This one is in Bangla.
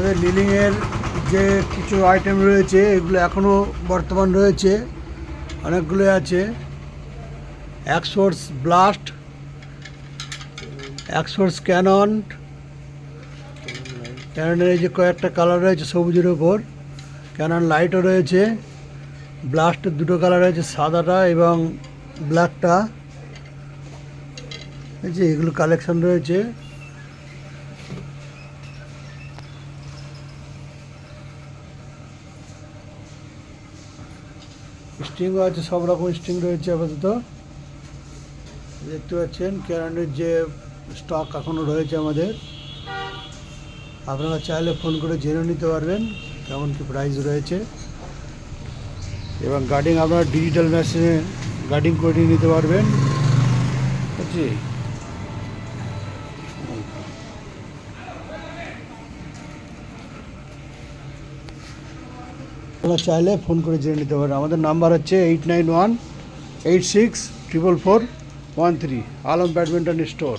আমাদের লিলিংয়ের যে কিছু আইটেম রয়েছে, এগুলো এখনও বর্তমান রয়েছে। অনেকগুলো আছে। একশোর্স ব্লাস্ট একশোর্স ক্যানন ক্যাননের এই যে কয়েকটা কালার রয়েছে সবুজের ওপর ক্যানন লাইটও রয়েছে। ব্লাস্টের দুটো কালার রয়েছে, সাদাটা এবং ব্ল্যাকটা এই যে এগুলো কালেকশন রয়েছে। স্ট্রিংও আছে, সব রকম স্ট্রিং রয়েছে আপাতত। দেখতে পাচ্ছেন ক্যারানের যে স্টক এখনও রয়েছে আমাদের। আপনারা চাইলে ফোন করে জেনে নিতে পারবেন কেমন কি প্রাইস রয়েছে। এবং গার্ডিং আপনারা ডিজিটাল মেশিনে গার্ডিং করে নিতে পারবেন। বুঝছি আপনারা চাইলে ফোন করে জেনে নিতে পারেন। আমাদের নাম্বার হচ্ছে eight nine one eight six triple four one three Alam badminton store